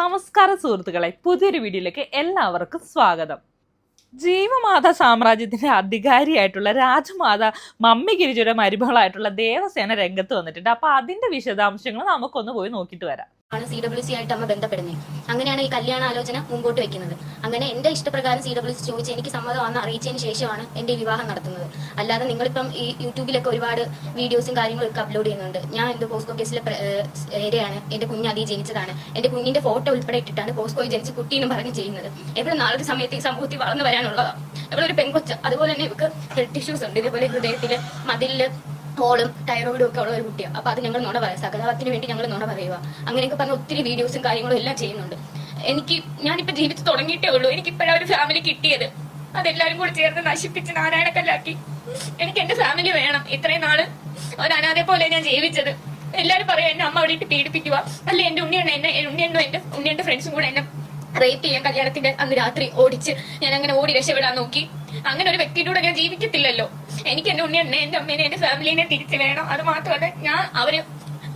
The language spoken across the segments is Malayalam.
നമസ്കാരം സുഹൃത്തുക്കളെ പുതിയൊരു വീഡിയോയിലേക്ക് എല്ലാവർക്കും സ്വാഗതം. ജീവമാത സാമ്രാജ്യത്തിന്റെ അധികാരിയായിട്ടുള്ള രാജമാത മമ്മി ഗിരിജയുടെ മരുമകളായിട്ടുള്ള ദേവസേന രംഗത്ത് വന്നിട്ടുണ്ട്. അപ്പൊ അതിന്റെ വിശദാംശങ്ങൾ നമുക്കൊന്ന് പോയി നോക്കിയിട്ട് വരാം. ആണ് സി ഡബ്ല്യു സി ആയിട്ട് അമ്മ ബന്ധപ്പെടുന്നത്. അങ്ങനെയാണ് ഈ കല്യാണ ആലോചന മുമ്പോട്ട് വെക്കുന്നത്. അങ്ങനെ എന്റെ ഇഷ്ടപ്രകാരം സി ഡബ്ല്യു സി ചോദിച്ച് എനിക്ക് സമ്മതമാണെന്ന് അറിയിച്ചതിന് ശേഷമാണ് എന്റെ വിവാഹം നടത്തുന്നത്. അല്ലാതെ നിങ്ങളിപ്പം ഈ യൂട്യൂബിലൊക്കെ ഒരുപാട് വീഡിയോസും കാര്യങ്ങളും ഒക്കെ അപ്ലോഡ് ചെയ്യുന്നുണ്ട്. ഞാൻ എന്റെ പോസ്കോ കേസിലെ ഏരിയാണ്. എന്റെ കുഞ്ഞ് അതിൽ ജനിച്ചതാണ്. എന്റെ കുഞ്ഞിന്റെ ഫോട്ടോ ഉൾപ്പെടെ ഇട്ടിട്ടാണ് പോസ്കോയിൽ ജനിച്ച് കുട്ടീനും പറഞ്ഞ് ചെയ്യുന്നത്. എവിടെ നാളൊരു സമയത്ത് ഈ സമൂഹത്തിൽ വളർന്നു വരാനുള്ളതാണ് ഇവിടെ ഒരു പെൺകൊച്ച. അതുപോലെ തന്നെ ഇവർക്ക് ഹെൽത്ത് ഇഷ്യൂസ് ഉണ്ട്. ഇതേപോലെ ഹൃദയത്തിൽ മതിലിൽ ഹോളും തൈറോയിഡും ഒക്കെ ഉള്ള ഒരു കുട്ടിയാണ് അപ്പൊ അത് ഞങ്ങൾ നുണ പറയാം. സഹതാപത്തിന് വേണ്ടി ഞങ്ങൾ നുണ പറയുക. അങ്ങനെയൊക്കെ പറഞ്ഞ ഒത്തിരി വീഡിയോസും കാര്യങ്ങളും എല്ലാം ചെയ്യുന്നുണ്ട്. എനിക്ക് ഞാനിപ്പോ ജീവിച്ചു തുടങ്ങിയിട്ടേ ഉള്ളൂ. എനിക്ക് ഇപ്പോഴാ ഒരു ഫാമിലി കിട്ടിയത്. അതെല്ലാരും കൂടി ചേർന്ന് നശിപ്പിച്ച് നാരായണക്കല്ലാക്കി. എനിക്ക് എന്റെ ഫാമിലി വേണം. ഇത്രയും നാൾ ഒരു അനാഥെ പോലെ ഞാൻ ജീവിച്ചത്. എല്ലാരും പറയാം എന്നെ അമ്മ അവിടെ പീഡിപ്പിക്കുക അല്ലെ എന്റെ ഉണ്ണിയണ്ണ എന്നെ ഉണ്ണിയണ്ണോ എന്റെ ഉണ്ണിയന്റെ ഫ്രണ്ട്സും കൂടെ എന്നെ റേപ്പ് ചെയ്യാൻ കല്യാണത്തിന്റെ അന്ന് രാത്രി ഓടിച്ച് ഞാൻ അങ്ങനെ ഓടി രക്ഷപ്പെടാൻ നോക്കി. അങ്ങനെ ഒരു വ്യക്തിയുടെ കൂടെ ഞാൻ ജീവിക്കത്തില്ലല്ലോ. എനിക്ക് എന്റെ ഉണ്ണി ഉണ്ണിയണ്ണെ എന്റെ അമ്മേനെ എന്റെ ഫാമിലിനെ തിരിച്ചു വേണം. അത് മാത്രമല്ല ഞാൻ അവർ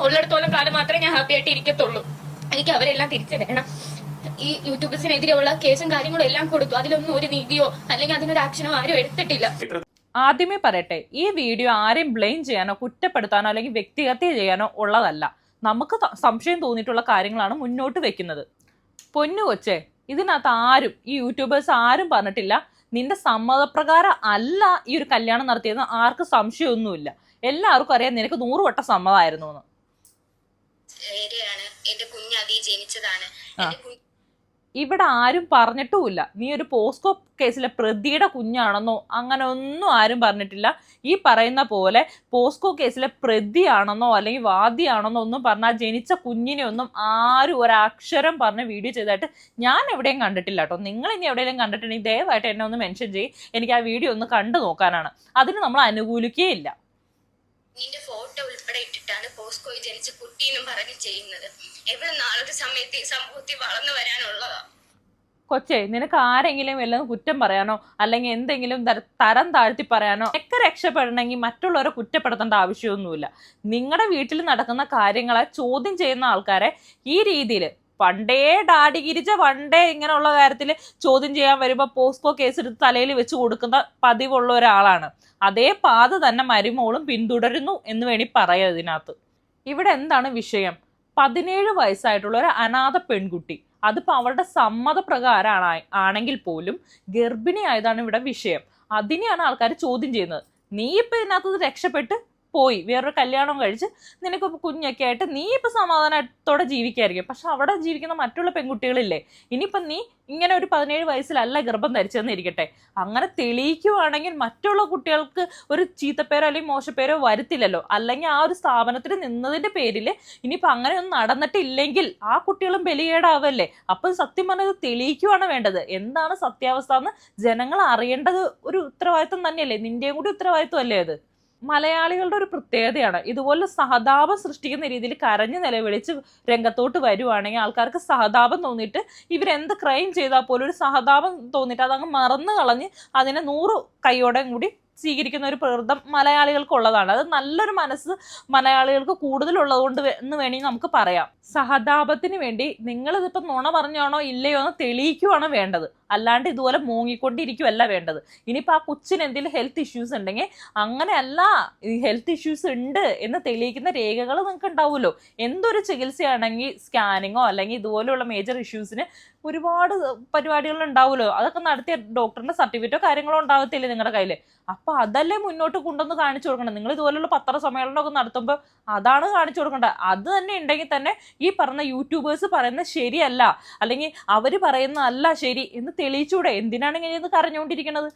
ഉള്ളിടത്തോളം കാലം മാത്രമേ ഞാൻ ഹാപ്പി ആയിട്ട് ഇരിക്കത്തുള്ളൂ. എനിക്ക് അവരെല്ലാം തിരിച്ചു വേണം. ഈ യൂട്യൂബേഴ്സിനെതിരെയുള്ള കേസും കാര്യങ്ങളും എല്ലാം കൊടുത്തു. അതിലൊന്നും ഒരു നീതിയോ അല്ലെങ്കിൽ അതിനൊരു ആക്ഷനോ ആരും എടുത്തിട്ടില്ല. ആദ്യമേ പറയട്ടെ ഈ വീഡിയോ ആരെയും ബ്ലെയിം ചെയ്യാനോ കുറ്റപ്പെടുത്താനോ അല്ലെങ്കിൽ വ്യക്തിഹത്യ ചെയ്യാനോ ഉള്ളതല്ല. നമുക്ക് സംശയം തോന്നിയിട്ടുള്ള കാര്യങ്ങളാണ് മുന്നോട്ട് വെക്കുന്നത്. പൊന്നു കൊച്ചേ ഇതിനകത്ത് ആരും ഈ യൂട്യൂബേഴ്സ് ആരും പറഞ്ഞിട്ടില്ല. നിന്റെ സമ്മതപ്രകാരം അല്ല ഈ ഒരു കല്യാണം നടത്തിയത് ആർക്കും സംശയമൊന്നുമില്ല. എല്ലാവർക്കും അറിയാം നിനക്ക് നൂറ് വട്ടം സമ്മതമായിരുന്നു എന്ന്. ശരിയാണ്. എന്റെ കുഞ്ഞ് അതീ ജനിച്ചതാണ് ഇവിടെ ആരും പറഞ്ഞിട്ടുമില്ല. നീ ഒരു പോസ്കോ കേസിലെ പ്രതിയുടെ കുഞ്ഞാണെന്നോ അങ്ങനെ ഒന്നും ആരും പറഞ്ഞിട്ടില്ല. ഈ പറയുന്ന പോലെ പോസ്കോ കേസിലെ പ്രതിയാണെന്നോ അല്ലെങ്കിൽ വാദിയാണെന്നോ ഒന്നും പറഞ്ഞാൽ ജനിച്ച കുഞ്ഞിനെ ഒന്നും ആരും ഒരക്ഷരം പറഞ്ഞ് വീഡിയോ ചെയ്തായിട്ട് ഞാൻ എവിടെയും കണ്ടിട്ടില്ല കേട്ടോ. നിങ്ങൾ ഇനി എവിടെയെങ്കിലും കണ്ടിട്ടുണ്ടെങ്കിൽ ദയവായിട്ട് എന്നെ ഒന്ന് മെൻഷൻ ചെയ്യും. എനിക്ക് ആ വീഡിയോ ഒന്ന് കണ്ടു നോക്കാനാണ്. അതിന് നമ്മൾ അനുകൂലിക്കുകയില്ല. നിന്റെ ഫോട്ടോ ഉൾപ്പെടെ ഇട്ടിട്ടാണ് പോസ്കോയിൽ ജനിച്ച കുട്ടീന്നും പറഞ്ഞ് ചെയ്യുന്നത്. എവിടെ നാളൊരു സമയത്ത് ഈ സമൂഹത്തിൽ വളർന്നു വരാനുള്ളതാ? കൊച്ചേ നിനക്ക് ആരെങ്കിലും വല്ലതും കുറ്റം പറയാനോ? അല്ലെങ്കിൽ എന്തെങ്കിലും തരം താഴ്ത്തി പറയാനോ? ഒക്കെ രക്ഷപ്പെടണമെങ്കിൽ മറ്റുള്ളവരെ കുറ്റപ്പെടുത്തേണ്ട ആവശ്യമൊന്നുമില്ല. നിങ്ങളുടെ വീട്ടിൽ നടക്കുന്ന കാര്യങ്ങളെ ചോദ്യം ചെയ്യുന്ന ആൾക്കാരെ ഈ രീതിയിൽ പണ്ടേ ഡാഡി ഗിരിജ പണ്ടേ ഇങ്ങനെയുള്ള കാര്യത്തിൽ ചോദ്യം ചെയ്യാൻ വരുമ്പോൾ പോസ്കോ കേസ് എടുത്ത് തലയിൽ വെച്ച് കൊടുക്കുന്ന പതിവുള്ള ഒരാളാണ്. അതേ പാത തന്നെ മരുമോളും പിന്തുടരുന്നു എന്ന് വേണി പറയാം ഇതിനകത്ത്. ഇവിടെ എന്താണ് വിഷയം? പതിനേഴ് വയസ്സായിട്ടുള്ള ഒരു അനാഥ പെൺകുട്ടി. അതിപ്പോൾ അവളുടെ സമ്മതപ്രകാരമാണ് ആണെങ്കിൽ പോലും ഗർഭിണി ആയതാണ് ഇവിടെ വിഷയം. അതിനെയാണ് ആൾക്കാർ ചോദ്യം ചെയ്യുന്നത്. നീ ഇപ്പം ഇതിനകത്ത് രക്ഷപ്പെട്ട് പോയി. വേറൊരു കല്യാണം കഴിച്ച് നിനക്ക് കുഞ്ഞൊക്കെ ആയിട്ട് നീ ഇപ്പം സമാധാനത്തോടെ ജീവിക്കായിരിക്കും. പക്ഷെ അവിടെ ജീവിക്കുന്ന മറ്റുള്ള പെൺകുട്ടികളില്ലേ ഇനിയിപ്പം നീ ഇങ്ങനെ ഒരു പതിനേഴ് വയസ്സിലല്ല ഗർഭം ധരിച്ചതെന്ന് ഇരിക്കട്ടെ അങ്ങനെ തെളിയിക്കുവാണെങ്കിൽ മറ്റുള്ള കുട്ടികൾക്ക് ഒരു ചീത്തപ്പേരോ അല്ലെങ്കിൽ മോശപ്പേരോ വരുത്തില്ലല്ലോ. അല്ലെങ്കിൽ ആ ഒരു സ്ഥാപനത്തിൽ നിന്നതിന്റെ പേരിൽ ഇനിയിപ്പം അങ്ങനെ ഒന്നും നടന്നിട്ടില്ലെങ്കിൽ ആ കുട്ടികളും ബലികേടാവല്ലേ. അപ്പം സത്യം പറഞ്ഞത് തെളിയിക്കുവാണ് വേണ്ടത്. എന്താണ് സത്യാവസ്ഥ എന്ന് ജനങ്ങൾ അറിയേണ്ടത് ഒരു ഉത്തരവാദിത്വം തന്നെയല്ലേ? നിന്റെയും കൂടി ഉത്തരവാദിത്വം അല്ലേ അത്? മലയാളികളുടെ ഒരു പ്രത്യേകതയാണ്. ഇതുപോലെ സഹതാപം സൃഷ്ടിക്കുന്ന രീതിയിൽ കരഞ്ഞു നിലവിളിച്ച് രംഗത്തോട്ട് വരുവാണെങ്കിൽ ആൾക്കാർക്ക് സഹതാപം തോന്നിയിട്ട് ഇവരെന്ത് ക്രൈം ചെയ്താൽ പോലും ഒരു സഹതാപം തോന്നിയിട്ട് അതങ്ങ് മറന്നു കളഞ്ഞ് അതിനെ നൂറ് കൈയോടെയും കൂടി സ്വീകരിക്കുന്ന ഒരു പ്രകൃതം മലയാളികൾക്കുള്ളതാണ്. അത് നല്ലൊരു മനസ്സ് മലയാളികൾക്ക് കൂടുതലുള്ളത് കൊണ്ട് എന്ന് വേണമെങ്കിൽ നമുക്ക് പറയാം. സഹതാപത്തിന് വേണ്ടി നിങ്ങളിതിപ്പോൾ നുണ പറഞ്ഞാണോ ഇല്ലയോ എന്ന് തെളിയിക്കുവാണ് വേണ്ടത്. അല്ലാണ്ട് ഇതുപോലെ മൂങ്ങിക്കൊണ്ടിരിക്കുവല്ല വേണ്ടത്. ഇനിയിപ്പോൾ ആ കൊച്ചിന് എന്തെങ്കിലും ഹെൽത്ത് ഇഷ്യൂസ് ഉണ്ടെങ്കിൽ അങ്ങനെയല്ല ഹെൽത്ത് ഇഷ്യൂസ് ഉണ്ട് എന്ന് തെളിയിക്കുന്ന രേഖകൾ നിങ്ങൾക്ക് ഉണ്ടാവുമല്ലോ. എന്തൊരു ചികിത്സയാണെങ്കിൽ സ്കാനിങ്ങോ അല്ലെങ്കിൽ ഇതുപോലെയുള്ള മേജർ ഇഷ്യൂസിന് ഒരുപാട് പരിപാടികൾ ഉണ്ടാവുമല്ലോ. അതൊക്കെ നടത്തിയ ഡോക്ടറിന്റെ സർട്ടിഫിക്കറ്റോ കാര്യങ്ങളോ ഉണ്ടാകത്തില്ലേ നിങ്ങളുടെ കയ്യിൽ അപ്പൊ അതല്ലേ മുന്നോട്ട് കൊണ്ടുവന്ന് കാണിച്ചു കൊടുക്കണം നിങ്ങൾ ഇതുപോലുള്ള പത്ര സമ്മേളനമൊക്കെ നടത്തുമ്പോൾ അതാണ് കാണിച്ചു കൊടുക്കേണ്ടത് അത് തന്നെ ഉണ്ടെങ്കിൽ തന്നെ ഈ പറഞ്ഞ യൂട്യൂബേഴ്സ് പറയുന്നത് ശരിയല്ല. അല്ലെങ്കിൽ അവർ പറയുന്നതല്ല ശരി എന്ന് തെളിയിച്ചുകൂടെ എന്തിനാണ് ഇങ്ങനെ ഇത് കരഞ്ഞുകൊണ്ടിരിക്കുന്നത്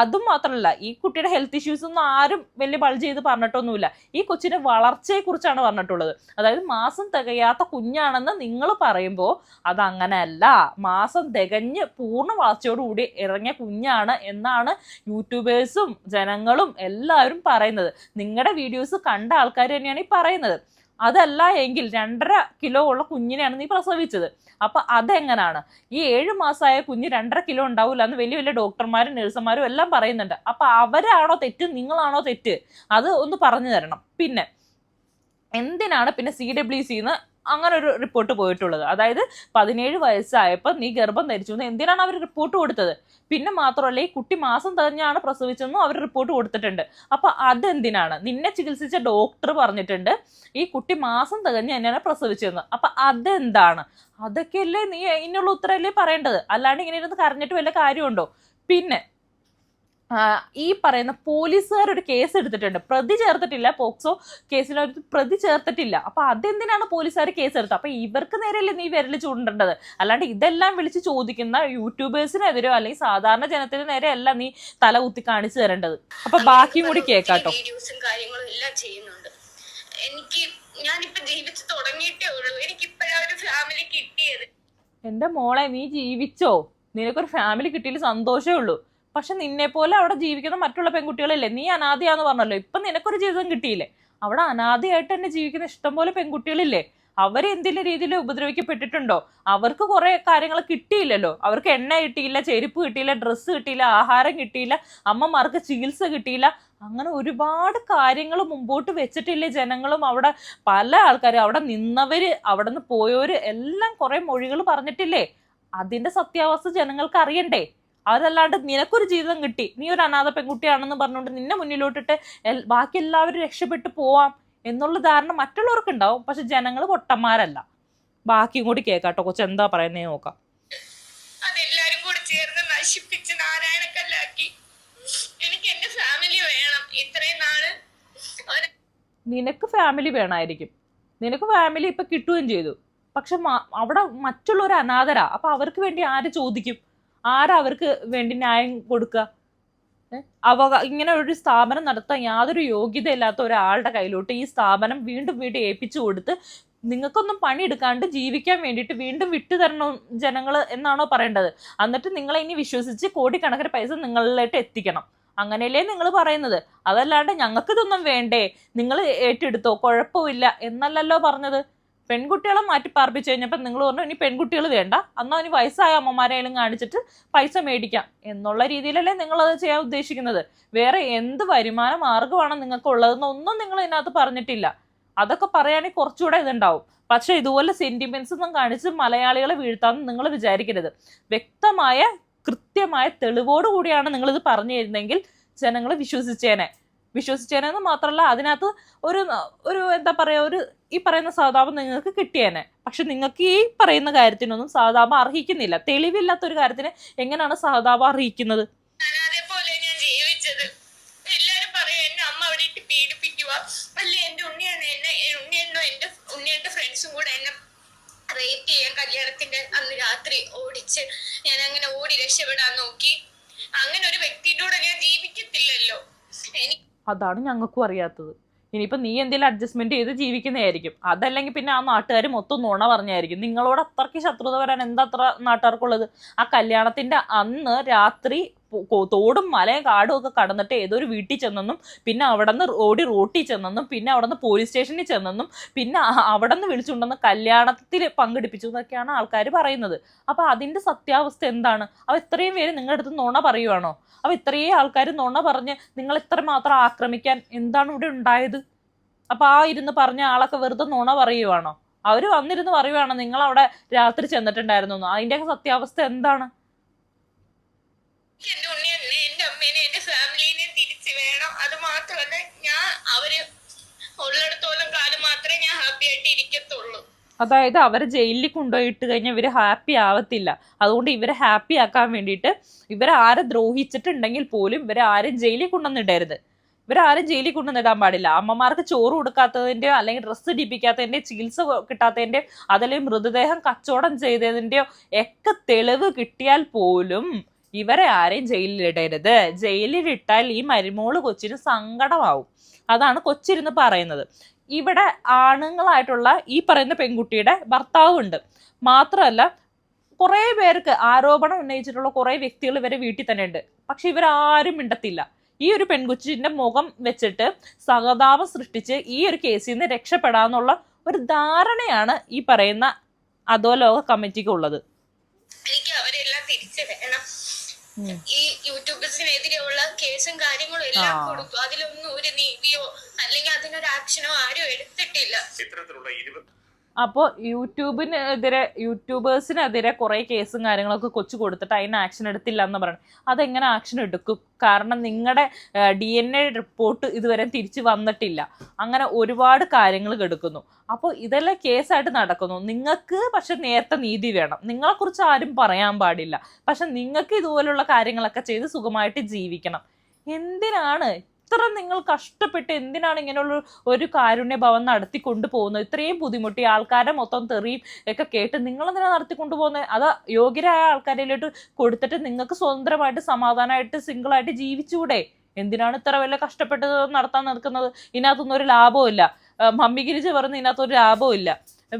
അതും മാത്രമല്ല ഈ കുട്ടിയുടെ ഹെൽത്ത് ഇഷ്യൂസ് ഒന്നും ആരും വലിയ ബൾജ് ചെയ്ത് പറഞ്ഞിട്ടൊന്നുമില്ല. ഈ കൊച്ചിന്റെ വളർച്ചയെ കുറിച്ചാണ് പറഞ്ഞിട്ടുള്ളത്. അതായത് മാസം തികയാത്ത കുഞ്ഞാണെന്ന് നിങ്ങൾ പറയുമ്പോൾ അത് അതങ്ങനെയല്ല മാസം തികഞ്ഞ് പൂർണ വളർച്ചയോടുകൂടി ഇറങ്ങിയ കുഞ്ഞാണ് എന്നാണ് യൂട്യൂബേഴ്സും ജനങ്ങളും എല്ലാവരും പറയുന്നത്. നിങ്ങളുടെ വീഡിയോസ് കണ്ട ആൾക്കാർ തന്നെയാണ് ഈ പറയുന്നത്. അതല്ല എങ്കിൽ രണ്ടര കിലോ ഉള്ള കുഞ്ഞിനെയാണ് നീ പ്രസവിച്ചത്. അപ്പൊ അതെങ്ങനാണ്? ഈ ഏഴു മാസമായ കുഞ്ഞ് രണ്ടര കിലോ ഉണ്ടാവില്ല എന്ന് വലിയ വലിയ ഡോക്ടർമാരും നഴ്സുമാരും എല്ലാം പറയുന്നുണ്ട്. അപ്പൊ അവരാണോ തെറ്റ്? നിങ്ങളാണോ തെറ്റ്? അത് ഒന്ന് പറഞ്ഞു തരണം. പിന്നെ എന്തിനാണ് പിന്നെ സി ഡബ്ല്യു സിന്ന് അങ്ങനെ ഒരു റിപ്പോർട്ട് പോയിട്ടുള്ളത്. അതായത് പതിനേഴ് വയസ്സായപ്പോൾ നീ ഗർഭം ധരിച്ചു എന്ന് എന്തിനാണ് അവർ റിപ്പോർട്ട് കൊടുത്തത്? പിന്നെ മാത്രമല്ല ഈ കുട്ടി മാസം തന്നെയാണ് പ്രസവിച്ചെന്നും അവർ റിപ്പോർട്ട് കൊടുത്തിട്ടുണ്ട്. അപ്പൊ അതെന്തിനാണ്? നിന്നെ ചികിത്സിച്ച ഡോക്ടർ പറഞ്ഞിട്ടുണ്ട് ഈ കുട്ടി മാസം തികഞ്ഞ് തന്നെയാണ് പ്രസവിച്ചതെന്ന്. അപ്പൊ അതെന്താണ്? അതൊക്കെയല്ലേ നീ ഇതിനുള്ള ഉത്തരവല്ലേ പറയേണ്ടത്? അല്ലാണ്ട് ഇങ്ങനെ ഇരുന്ന് കരഞ്ഞിട്ട് വല്ല കാര്യമുണ്ടോ? പിന്നെ ഈ പറയുന്ന പോലീസുകാർ ഒരു കേസ് എടുത്തിട്ടുണ്ട്. പ്രതി ചേർത്തിട്ടില്ല പോക്സോ കേസിൽ ഒരു പ്രതി ചേർത്തിട്ടില്ല. അപ്പൊ അതെന്തിനാണ് പോലീസുകാർ കേസ് എടുത്തത്? അപ്പൊ ഇവർക്ക് നേരെയല്ലേ നീ വിരൽ ചൂണ്ടേണ്ടത്? അല്ലാണ്ട് ഇതെല്ലാം വിളിച്ച് ചോദിക്കുന്ന യൂട്യൂബേഴ്സിനെതിരോ അല്ലെങ്കിൽ സാധാരണ ജനത്തിന് നേരെ അല്ല നീ തല കുത്തി കാണിച്ചു തരേണ്ടത്. അപ്പൊ ബാക്കിയും കൂടി കേക്കാട്ടോ വീഡിയോസും കാര്യങ്ങളും എല്ലാം ചെയ്യുന്നുണ്ട്. എനിക്ക് ഞാനിപ്പോ ജീവിച്ചു തുടങ്ങിയിട്ടേ ഉള്ളൂ. എനിക്ക് ഇപ്പോഴാ ഒരു ഫാമിലി കിട്ടിയത്. എന്റെ മോളെ നീ ജീവിച്ചോ? നിനക്കൊരു ഫാമിലി കിട്ടിയതിൽ സന്തോഷമേ ഉള്ളൂ. പക്ഷെ നിന്നെ പോലെ അവിടെ ജീവിക്കുന്ന മറ്റുള്ള പെൺകുട്ടികളില്ലേ? നീ അനാഥയാന്ന് പറഞ്ഞല്ലോ. ഇപ്പൊ നിനക്കൊരു ജീവിതം കിട്ടിയില്ലേ? അവിടെ അനാഥയായിട്ട് തന്നെ ജീവിക്കുന്ന ഇഷ്ടംപോലെ പെൺകുട്ടികളില്ലേ? അവർ എന്തെങ്കിലും രീതിയിൽ ഉപദ്രവിക്കപ്പെട്ടിട്ടുണ്ടോ? അവർക്ക് കുറേ കാര്യങ്ങൾ കിട്ടിയില്ലല്ലോ. അവർക്ക് എണ്ണ കിട്ടിയില്ല ചെരുപ്പ് കിട്ടിയില്ല ഡ്രസ്സ് കിട്ടിയില്ല ആഹാരം കിട്ടിയില്ല അമ്മമാർക്ക് ചികിത്സ കിട്ടിയില്ല. അങ്ങനെ ഒരുപാട് കാര്യങ്ങൾ മുമ്പോട്ട് വെച്ചിട്ടില്ലേ ജനങ്ങളും? അവിടെ പല ആൾക്കാരും അവിടെ നിന്നവർ അവിടെ നിന്ന് പോയവർ എല്ലാം കുറേ മൊഴികൾ പറഞ്ഞിട്ടില്ലേ? അതിന്റെ സത്യാവസ്ഥ ജനങ്ങൾക്ക് അറിയണ്ടേ? അതല്ലാണ്ട് നിനക്കൊരു ജീവിതം കിട്ടി. നീ ഒരു അനാഥ പെൺകുട്ടിയാണെന്ന് പറഞ്ഞുകൊണ്ട് നിന്നെ മുന്നിലോട്ടിട്ട് ബാക്കി എല്ലാവരും രക്ഷപ്പെട്ടു പോവാം എന്നുള്ള ധാരണ മറ്റുള്ളവർക്ക് ഉണ്ടാവും പക്ഷെ ജനങ്ങൾ പൊട്ടന്മാരല്ല. ബാക്കിയും കൂടി കേൾക്കാട്ടോ കൊച്ചു എന്താ പറയുന്നേ നോക്കാം. അതെല്ലാരും കൂടി ചേർന്ന് നശിപ്പിച്ച് നാരായണക്കല്ലാക്കി. എനിക്ക് എന്റെ ഫാമിലി വേണം. ഇത്രയും നാൾ നിനക്ക് ഫാമിലി വേണമായിരിക്കും നിനക്ക് ഫാമിലി ഇപ്പൊ കിട്ടുകയും ചെയ്തു. പക്ഷെ അവിടെ മറ്റുള്ളവർ അനാഥരാ. അപ്പൊ അവർക്ക് വേണ്ടി ആര് ചോദിക്കും? ആരാ അവർക്ക് വേണ്ടി ന്യായം കൊടുക്കുക? അവ ഇങ്ങനെ ഒരു സ്ഥാപനം നടത്താൻ യാതൊരു യോഗ്യത ഇല്ലാത്ത ഒരാളുടെ കയ്യിലോട്ട് ഈ സ്ഥാപനം വീണ്ടും വീണ്ടും ഏൽപ്പിച്ചു കൊടുത്ത് നിങ്ങൾക്കൊന്നും പണിയെടുക്കാണ്ട് ജീവിക്കാൻ വേണ്ടിയിട്ട് വീണ്ടും വിട്ടു തരണം ജനങ്ങൾ എന്നാണോ പറയേണ്ടത്. എന്നിട്ട് നിങ്ങളെ ഇനി വിശ്വസിച്ച് കോടിക്കണക്കിന് പൈസ നിങ്ങളിലേക്ക് എത്തിക്കണം. അങ്ങനെയല്ലേ നിങ്ങൾ പറയുന്നത്. അതല്ലാണ്ട് ഞങ്ങൾക്കിതൊന്നും വേണ്ടേ? നിങ്ങൾ ഏറ്റെടുത്തോ? കുഴപ്പമില്ല. എന്നല്ലല്ലോ പറഞ്ഞത്. പെൺകുട്ടികളെ മാറ്റി പാർപ്പിച്ചു കഴിഞ്ഞപ്പോൾ നിങ്ങൾ പറഞ്ഞു ഇനി പെൺകുട്ടികൾ വേണ്ട. എന്നാൽ ഇനി വയസ്സായ അമ്മമാരെയും കാണിച്ചിട്ട് പൈസ മേടിക്കാം. എന്നുള്ള രീതിയിലല്ലേ നിങ്ങൾ അത് ചെയ്യാൻ ഉദ്ദേശിക്കുന്നത്. വേറെ എന്ത് വരുമാന മാർഗമാണ് നിങ്ങൾക്ക് ഉള്ളതെന്നൊന്നും നിങ്ങൾ ഇതിനകത്ത് പറഞ്ഞിട്ടില്ല. അതൊക്കെ പറയുകയാണെങ്കിൽ കുറച്ചുകൂടെ ഇതുണ്ടാവും. പക്ഷേ ഇതുപോലെ സെന്റിമെന്റ്സ് ഒന്നും കാണിച്ച് മലയാളികളെ വീഴ്ത്താമെന്ന് നിങ്ങൾ വിചാരിക്കരുത്. വ്യക്തമായ കൃത്യമായ തെളിവോടുകൂടിയാണ് നിങ്ങൾ ഇത് പറഞ്ഞു തരുന്നെങ്കിൽ ജനങ്ങൾ വിശ്വസിച്ചേനെ. വിശ്വസിച്ചേനെന്ന് മാത്രമല്ല അതിനകത്ത് ഒരു ഒരു എന്താ പറയുക ഒരു ഈ പറയുന്ന സഹതാപം നിങ്ങൾക്ക് കിട്ടിയേനെ. പക്ഷെ നിങ്ങൾക്ക് ഈ പറയുന്ന കാര്യത്തിനൊന്നും സഹതാപം അർഹിക്കുന്നില്ല. തെളിവില്ലാത്ത ഒരു കാര്യത്തിന് എങ്ങനെയാണ് സഹതാപം അർഹിക്കുന്നത്? റേപ്പ് ചെയ്യാൻ കല്യാണത്തിന്റെ അന്ന് രാത്രി ഓടിച്ച് ഞാൻ അങ്ങനെ ഓടി രക്ഷപ്പെടാൻ നോക്കി. അങ്ങനെ ഒരു വ്യക്തിയുടെ ഞാൻ ജീവിക്കത്തില്ലല്ലോ. എനിക്ക് അതാണ് ഞങ്ങൾക്കും അറിയാത്തത്. ഇനിയിപ്പോൾ നീ എന്തെങ്കിലും അഡ്ജസ്റ്റ്മെന്റ് ചെയ്ത് ജീവിക്കുന്നതായിരിക്കും. അതല്ലെങ്കിൽ പിന്നെ ആ നാട്ടുകാർ മൊത്തം നുണ പറഞ്ഞായിരിക്കും. നിങ്ങളോട് അത്രയ്ക്ക് ശത്രുത വരാൻ എന്താ അത്ര നാട്ടുകാർക്കുള്ളത്? ആ കല്യാണത്തിന്റെ അന്ന് രാത്രി തോടും മലയും കാടും ഒക്കെ കടന്നിട്ട് ഏതൊരു വീട്ടിൽ ചെന്നെന്നും പിന്നെ അവിടെ നിന്ന് ഓടി റോട്ടിൽ ചെന്നെന്നും പിന്നെ അവിടെ നിന്ന് പോലീസ് സ്റ്റേഷനിൽ ചെന്നെന്നും പിന്നെ അവിടെ നിന്ന് കല്യാണത്തിൽ പങ്കെടുപ്പിച്ചു എന്നൊക്കെയാണ് ആൾക്കാർ പറയുന്നത്. അപ്പോൾ അതിന്റെ സത്യാവസ്ഥ എന്താണ്? അവ ഇത്രയും പേര് നിങ്ങളുടെ അടുത്ത് നുണ പറയുവാണോ? അവ ഇത്രയും ആൾക്കാർ നുണ പറഞ്ഞ് നിങ്ങൾ ഇത്ര മാത്രം ആക്രമിക്കാൻ എന്താണ് ഇവിടെ ഉണ്ടായത്? അപ്പോൾ ആ ഇരുന്ന് പറഞ്ഞ ആളൊക്കെ വെറുതെ നുണ പറയുവാണോ? അവർ വന്നിരുന്ന് പറയുവാണോ നിങ്ങൾ അവിടെ രാത്രി ചെന്നിട്ടുണ്ടായിരുന്നു അതിന്റെയൊക്കെ സത്യാവസ്ഥ എന്താണ്? എന്റെ ഉണ്ണിയെന്നെ എന്റെ അമ്മേനെ എന്റെ ഫാമിലിനെ തിരിച്ചു വേണം. അത് മാത്രമല്ല ഞാൻ അവർ ഉള്ളിടത്തോളം കാലം മാത്രമേ ഞാൻ ഹാപ്പി ആയിട്ട് ഇരിക്കത്തുള്ളൂ. അതായത് അവരെ ജയിലിൽ കൊണ്ടുപോയിട്ട് കഴിഞ്ഞാൽ ഇവർ ഹാപ്പി ആവത്തില്ല. അതുകൊണ്ട് ഇവരെ ഹാപ്പി ആക്കാൻ വേണ്ടിയിട്ട് ഇവരെ ആരെ ദ്രോഹിച്ചിട്ടുണ്ടെങ്കിൽ പോലും ഇവരെ ആരും ജയിലിൽ കൊണ്ടുവന്നിടരുത് ഇവരാരും ജയിലിൽ കൊണ്ടുവന്നിടാൻ പാടില്ല. അമ്മമാർക്ക് ചോറ് കൊടുക്കാത്തതിന്റെയോ അല്ലെങ്കിൽ ഡ്രസ്സ് ഇടിപ്പിക്കാത്തതിന്റെയോ ചികിത്സ കിട്ടാത്തതിന്റെ അതല്ലെങ്കിൽ മൃതദേഹം കച്ചവടം ചെയ്തതിന്റെയോ ഒക്കെ തെളിവ് കിട്ടിയാൽ പോലും ഇവരെ ആരെയും ജയിലിലിടരുത്. ജയിലിലിട്ടാൽ ഈ മരുമോൾ കൊച്ചിന് സങ്കടമാവും. അതാണ് കൊച്ചിരുന്ന് പറയുന്നത്. ഇവിടെ ആണുങ്ങളായിട്ടുള്ള ഈ പറയുന്ന പെൺകുട്ടിയുടെ ഭർത്താവുണ്ട്. മാത്രമല്ല കുറേ പേർക്ക് ആരോപണം ഉന്നയിച്ചിട്ടുള്ള കുറേ വ്യക്തികൾ ഇവരെ വീട്ടിൽ തന്നെ ഉണ്ട്. പക്ഷെ ഇവരാരും മിണ്ടത്തില്ല. ഈ ഒരു പെൺകുച്ചിന്റെ മുഖം വെച്ചിട്ട് സഹതാപം സൃഷ്ടിച്ച് ഈ ഒരു കേസിൽ നിന്ന് രക്ഷപ്പെടാന്നുള്ള ഒരു ധാരണയാണ് ഈ പറയുന്ന അധോലോക കമ്മിറ്റിക്ക് ഉള്ളത് എനിക്ക് അവരെല്ലാം തിരിച്ചു വേണം. ഈ യൂട്യൂബേഴ്സിനെതിരെയുള്ള കേസും കാര്യങ്ങളും എല്ലാം. കൊടുത്തു അതിലൊന്നും ഒരു നീതിയോ അല്ലെങ്കിൽ അതിനൊരു ആക്ഷനോ ആരും എടുത്തിട്ടില്ല. ഇത്തരത്തിലുള്ള അപ്പോൾ യൂട്യൂബിനെതിരെ യൂട്യൂബേഴ്സിനെതിരെ കുറേ കേസും കാര്യങ്ങളൊക്കെ കൊച്ചു കൊടുത്തിട്ട് അതിന് ആക്ഷൻ എടുത്തില്ല എന്ന് പറഞ്ഞു അതെങ്ങനെ ആക്ഷൻ എടുക്കും? കാരണം നിങ്ങളുടെ ഡി എൻ എ റിപ്പോർട്ട് ഇതുവരെ തിരിച്ച് വന്നിട്ടില്ല. അങ്ങനെ ഒരുപാട് കാര്യങ്ങൾ കെടുക്കുന്നു. അപ്പോൾ ഇതെല്ലാം കേസായിട്ട് നടക്കുന്നു. നിങ്ങൾക്ക് പക്ഷെ നേരത്തെ നീതി വേണം. നിങ്ങളെക്കുറിച്ച് ആരും പറയാൻ പാടില്ല. പക്ഷെ നിങ്ങൾക്ക് ഇതുപോലുള്ള കാര്യങ്ങളൊക്കെ ചെയ്ത് സുഖമായിട്ട് ജീവിക്കണം. എന്തിനാണ് ഇത്ര നിങ്ങൾ കഷ്ടപ്പെട്ട് എന്തിനാണ് ഇങ്ങനെയുള്ള ഒരു കാരുണ്യ ഭവൻ നടത്തി കൊണ്ടുപോകുന്നത് ഇത്രയും ബുദ്ധിമുട്ടി ആൾക്കാരെ മൊത്തം തെറിയും ഒക്കെ കേട്ട് നിങ്ങൾ എന്തിനാ നടത്തിക്കൊണ്ടു പോകുന്നത് അത് യോഗ്യരായ ആൾക്കാരിലോട്ട് കൊടുത്തിട്ട് നിങ്ങൾക്ക് സ്വതന്ത്രമായിട്ട് സമാധാനമായിട്ട് സിംഗിളായിട്ട് ജീവിച്ചുകൂടെ? എന്തിനാണ് ഇത്ര വലിയ കഷ്ടപ്പെട്ട് നടത്താൻ നിൽക്കുന്നത് ഇതിനകത്തൊന്നും ഒരു ലാഭമില്ല മമ്മി ഗിരിജ പറഞ്ഞ് ഇതിനകത്തൊരു ലാഭമില്ല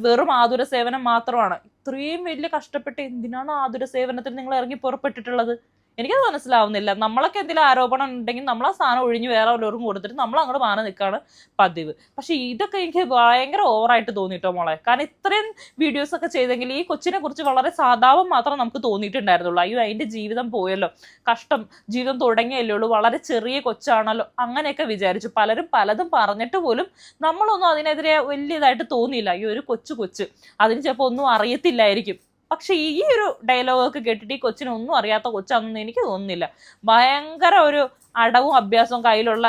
വെറും ആതുര സേവനം മാത്രമാണ്. ഇത്രയും വലിയ കഷ്ടപ്പെട്ട് എന്തിനാണ് ആതുര സേവനത്തിന് നിങ്ങൾ ഇറങ്ങി പുറപ്പെട്ടിട്ടുള്ളത്? എനിക്കത് മനസ്സിലാവുന്നില്ല. നമ്മളൊക്കെ എന്തെങ്കിലും ആരോപണം ഉണ്ടെങ്കിൽ നമ്മൾ ആ സാധനം ഒഴിഞ്ഞ് വേറെ വല്ലവർക്കും കൊടുത്തിട്ട് നമ്മൾ അങ്ങോട്ട് മാറി നിൽക്കുകയാണ് പതിവ്. പക്ഷേ ഇതൊക്കെ എനിക്ക് ഭയങ്കര ഓവറായിട്ട് തോന്നിയിട്ടോ മോളെ. കാരണം ഇത്രയും വീഡിയോസ് ഒക്കെ ചെയ്തെങ്കിൽ ഈ കൊച്ചിനെ കുറിച്ച് വളരെ സാധാവം മാത്രം നമുക്ക് തോന്നിയിട്ടുണ്ടായിരുന്നുള്ളൂ. അയ്യോ അതിന്റെ ജീവിതം പോയല്ലോ. കഷ്ടം ജീവിതം തുടങ്ങിയല്ലേ ഉള്ളൂ. വളരെ ചെറിയ കൊച്ചാണല്ലോ. അങ്ങനെയൊക്കെ വിചാരിച്ചു. പലരും പലതും പറഞ്ഞിട്ട് പോലും നമ്മളൊന്നും അതിനെതിരെ വലിയതായിട്ട് തോന്നിയില്ല. ഈ ഒരു കൊച്ചു കൊച്ച്. അതിന് ചിലപ്പോൾ ഒന്നും അറിയത്തില്ലായിരിക്കും. പക്ഷെ ഈ ഒരു ഡയലോഗൊക്കെ കേട്ടിട്ട് ഈ കൊച്ചിന് ഒന്നും അറിയാത്ത കൊച്ചാണെന്ന് എനിക്ക് തോന്നുന്നില്ല. ഭയങ്കര ഒരു അടവും അഭ്യാസവും കയ്യിലുള്ള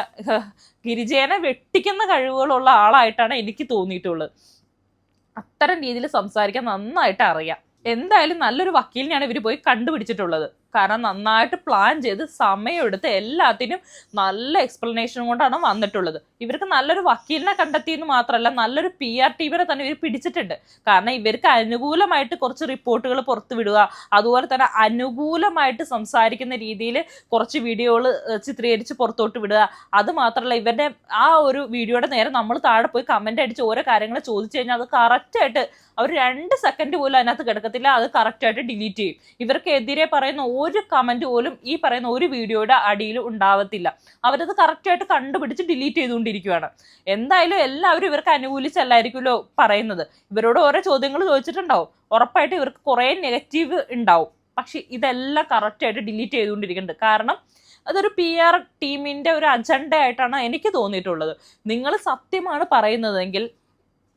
ഗിരിജേനെ വെട്ടിക്കുന്ന കഴിവുകളുള്ള ആളായിട്ടാണ് എനിക്ക് തോന്നിയിട്ടുള്ളത്. അത്തരം രീതിയിൽ സംസാരിക്കാൻ നന്നായിട്ട് അറിയാം. എന്തായാലും നല്ലൊരു വക്കീലിനെയാണ് ഇവർ പോയി കണ്ടുപിടിച്ചിട്ടുള്ളത്. കാരണം നന്നായിട്ട് പ്ലാൻ ചെയ്ത് സമയമെടുത്ത് എല്ലാത്തിനും നല്ല എക്സ്പ്ലനേഷൻ കൊണ്ടാണ് വന്നിട്ടുള്ളത്. ഇവർക്ക് നല്ലൊരു വക്കീലിനെ കണ്ടെത്തിയെന്ന് മാത്രമല്ല നല്ലൊരു പി ആർ ടീമിനെ തന്നെ ഇവർ പിടിച്ചിട്ടുണ്ട്. കാരണം ഇവർക്ക് അനുകൂലമായിട്ട് കുറച്ച് റിപ്പോർട്ടുകൾ പുറത്തു വിടുക അതുപോലെ തന്നെ അനുകൂലമായിട്ട് സംസാരിക്കുന്ന രീതിയിൽ കുറച്ച് വീഡിയോകൾ ചിത്രീകരിച്ച് പുറത്തോട്ട് വിടുക. അത് മാത്രമല്ല ഇവരുടെ ആ ഒരു വീഡിയോയുടെ നേരെ നമ്മൾ താഴെ പോയി കമന്റ് അടിച്ച് ഓരോ കാര്യങ്ങൾ ചോദിച്ചു കഴിഞ്ഞാൽ അത് കറക്റ്റായിട്ട് അവർ രണ്ട് സെക്കൻഡ് പോലും അതിനകത്ത് കിടക്കത്തില്ല. അത് കറക്റ്റായിട്ട് ഡിലീറ്റ് ചെയ്യും. ഇവർക്കെതിരെ പറയുന്ന ഒരു കമന്റ് പോലും ഈ പറയുന്ന ഒരു വീഡിയോയുടെ അടിയിൽ ഉണ്ടാവത്തില്ല. അവരത് കറക്റ്റായിട്ട് കണ്ടുപിടിച്ച് ഡിലീറ്റ് ചെയ്തുകൊണ്ടിരിക്കുകയാണ് എന്തായാലും എല്ലാവരും ഇവർക്ക് അനുകൂലിച്ചല്ലായിരിക്കുമല്ലോ പറയുന്നത്. ഇവരോട് ഓരോ ചോദ്യങ്ങൾ ചോദിച്ചിട്ടുണ്ടാവും. ഉറപ്പായിട്ട് ഇവർക്ക് കുറേ നെഗറ്റീവ് ഉണ്ടാവും. പക്ഷെ ഇതെല്ലാം കറക്റ്റായിട്ട് ഡിലീറ്റ് ചെയ്തുകൊണ്ടിരിക്കുന്നുണ്ട്. കാരണം അതൊരു പി ആർ ടീമിന്റെ ഒരു അജണ്ട ആയിട്ടാണ് എനിക്ക് തോന്നിയിട്ടുള്ളത്. നിങ്ങൾ സത്യമാണ് പറയുന്നതെങ്കിൽ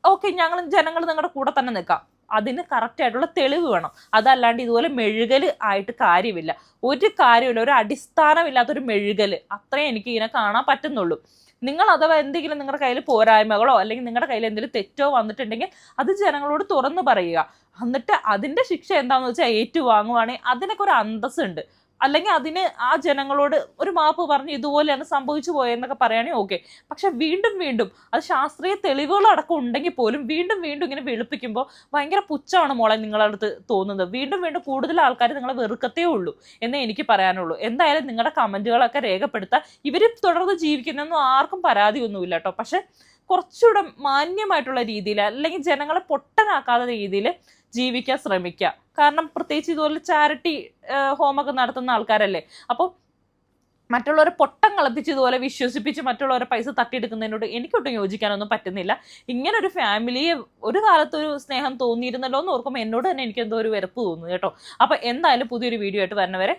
ഓക്കെ ഞങ്ങൾ ജനങ്ങൾ നിങ്ങളുടെ കൂടെ തന്നെ നിൽക്കാം. അതിന് കറക്റ്റായിട്ടുള്ള തെളിവ് വേണം. അതല്ലാണ്ട് ഇതുപോലെ മെഴുകൽ ആയിട്ട് കാര്യമില്ല. ഒരു കാര്യമില്ല ഒരു അടിസ്ഥാനമില്ലാത്തൊരു മെഴുകൽ അത്രയും എനിക്ക് ഇതിനെ കാണാൻ പറ്റുന്നുള്ളൂ. നിങ്ങൾ അഥവാ എന്തെങ്കിലും നിങ്ങളുടെ കയ്യിൽ പോരായ്മകളോ അല്ലെങ്കിൽ നിങ്ങളുടെ കയ്യിൽ എന്തെങ്കിലും തെറ്റോ വന്നിട്ടുണ്ടെങ്കിൽ അത് ജനങ്ങളോട് തുറന്നു പറയുക. എന്നിട്ട് അതിന്റെ ശിക്ഷ എന്താണെന്ന് വെച്ചാൽ ഏറ്റുവാങ്ങുവാണെങ്കിൽ അതിനൊക്കെ ഒരു അന്തസ്സുണ്ട്. അല്ലെങ്കിൽ അതിന് ആ ജനങ്ങളോട് ഒരു മാപ്പ് പറഞ്ഞ് ഇതുപോലെയാണ് സംഭവിച്ചു പോയെന്നൊക്കെ പറയുകയാണെങ്കിൽ ഓക്കെ പക്ഷെ വീണ്ടും വീണ്ടും അത് ശാസ്ത്രീയ തെളിവുകൾ അടക്കം ഉണ്ടെങ്കിൽ പോലും വീണ്ടും വീണ്ടും ഇങ്ങനെ വെളുപ്പിക്കുമ്പോൾ ഭയങ്കര പുച്ഛമാണ് മോളെ നിങ്ങളുടെ അടുത്ത് തോന്നുന്നത്. വീണ്ടും വീണ്ടും കൂടുതൽ ആൾക്കാർ നിങ്ങളെ വെറുക്കത്തേ ഉള്ളൂ എന്നേ എനിക്ക് പറയാനുള്ളൂ. എന്തായാലും നിങ്ങളുടെ കമന്റുകളൊക്കെ രേഖപ്പെടുത്താൻ ഇവർ തുടർന്ന് ജീവിക്കുന്നൊന്നും ആർക്കും പരാതിയൊന്നുമില്ല കേട്ടോ. പക്ഷെ കുറച്ചുകൂടെ മാന്യമായിട്ടുള്ള രീതിയിൽ അല്ലെങ്കിൽ ജനങ്ങളെ പൊട്ടനാക്കാത്ത രീതിയിൽ ജീവിക്കാൻ ശ്രമിക്കുക. കാരണം പ്രത്യേകിച്ച് ഇതുപോലെ ചാരിറ്റി ഹോമൊക്കെ നടത്തുന്ന ആൾക്കാരല്ലേ. അപ്പോൾ മറ്റുള്ളവരെ പൊട്ടം കളപ്പിച്ച് ഇതുപോലെ വിശ്വസിപ്പിച്ച് മറ്റുള്ളവരെ പൈസ തട്ടിയെടുക്കുന്നതിനോട് എനിക്കൊട്ടും യോജിക്കാനൊന്നും പറ്റുന്നില്ല. ഇങ്ങനെ ഒരു ഫാമിലിയെ ഒരു കാലത്ത് ഒരു സ്നേഹം തോന്നിയിരുന്നല്ലോ എന്ന് ഓർക്കുമ്പോൾ എന്നോട് തന്നെ എനിക്ക് എന്തോ ഒരു വെറുപ്പ് തോന്നുന്നു കേട്ടോ. അപ്പോൾ എന്തായാലും പുതിയൊരു വീഡിയോ ആയിട്ട് വരുന്നവരെ